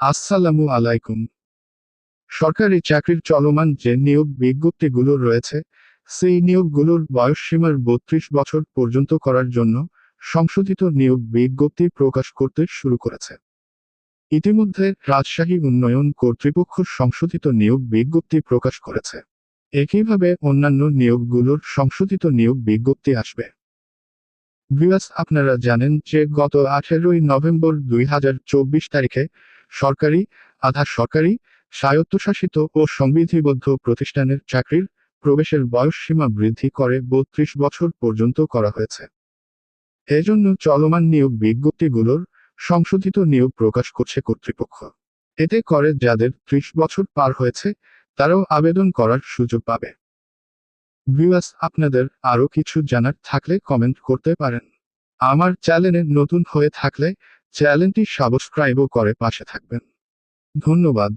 আসসালামু আলাইকুম। সরকারি চাকরির চলমান যে নিয়োগ বিজ্ঞপ্তিগুলো রয়েছে, সেই নিয়োগগুলোর বয়সসীমার বত্রিশ বছর পর্যন্ত করার জন্য সংশোধিত নিয়োগ বিজ্ঞপ্তি প্রকাশ করতে শুরু করেছে। ইতিমধ্যে রাজশাহী উন্নয়ন কর্তৃপক্ষ সংশোধিত নিয়োগ বিজ্ঞপ্তি প্রকাশ করেছে। একইভাবে অন্যান্য নিয়োগগুলোর সংশোধিত নিয়োগ বিজ্ঞপ্তি আসবে। ভিউয়ার্স, আপনারা জানেন যে গত আঠেরোই নভেম্বর দুই হাজার চব্বিশ তারিখে সরকারি, আধা সরকারি, স্বায়ত্তশাসিত ও সংবিধিবদ্ধ প্রতিষ্ঠানের চাকরির প্রবেশের বয়সসীমা বৃদ্ধি করে বত্রিশ বছর পর্যন্ত করা হয়েছে। এজন্য চলমান নিয়োগ বিজ্ঞপ্তিগুলোর সংশোধিত নিয়োগ প্রকাশ করছে কর্তৃপক্ষ। এতে করে যাদের ত্রিশ বছর পার হয়েছে, তারাও আবেদন করার সুযোগ পাবে। ভিউয়ার্স, আপনাদের আরও কিছু জানার থাকলে কমেন্ট করতে পারেন। আমার চ্যানেলে নতুন হয়ে থাকলে চ্যানেলটি সাবস্ক্রাইবও করে পাশে থাকবেন। ধন্যবাদ।